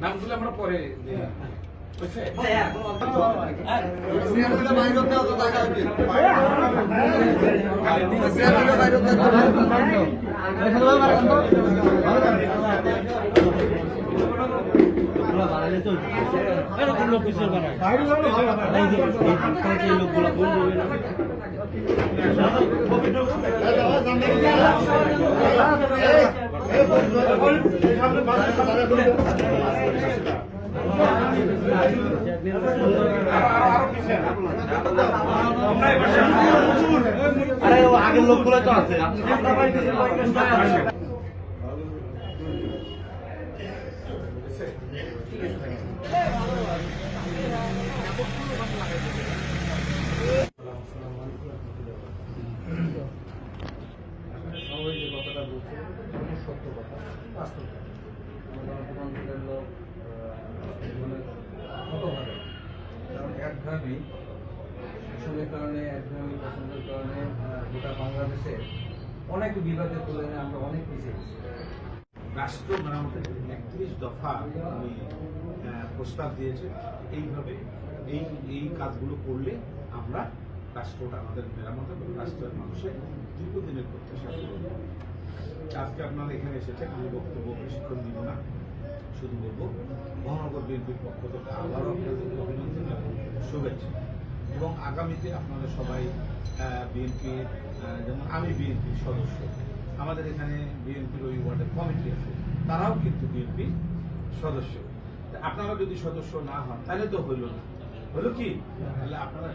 নামগুলো আমরা পরে লোকগুলো বলবে না আরে আগের লোকগুলো তো আছে। সবাই সত্য কথা বাস্তব কথা আমরা লোক জীবনে হতভাগে কারণ একঘামি শোষণের কারণে একঘামি পছন্দের কারণে গোটা বাংলাদেশে অনেক তুলনায় আমরা অনেক পিছিয়ে গেছি। রাষ্ট্র মেরামতের একত্রিশ দফা উনি আহ, প্রস্তাব দিয়েছে এইভাবে এই এই কাজগুলো করলে আমরা রাষ্ট্রটা আমাদের মেরামত এবং রাষ্ট্রের মানুষের দীর্ঘদিনের প্রত্যাশা। আজকে আপনারা এখানে এসেছেন আমি বক্তব্য বেশিক্ষণ দিব না, শুধু বলব, মহানগর বিএনপির পক্ষ থেকে আবারও আপনাদের অভিনন্দন এবং শুভেচ্ছা। এবং আগামীতে আপনারা সবাই বিএনপির যেমন আমি বিএনপির সদস্য, আমাদের এখানে বিএনপির ওই ওয়ার্ডের কমিটি আছে, তারাও কিন্তু বিএনপির সদস্য। আপনারা যদি সদস্য না হন, তাহলে তো হইল না। হলো কি? তাহলে আপনারা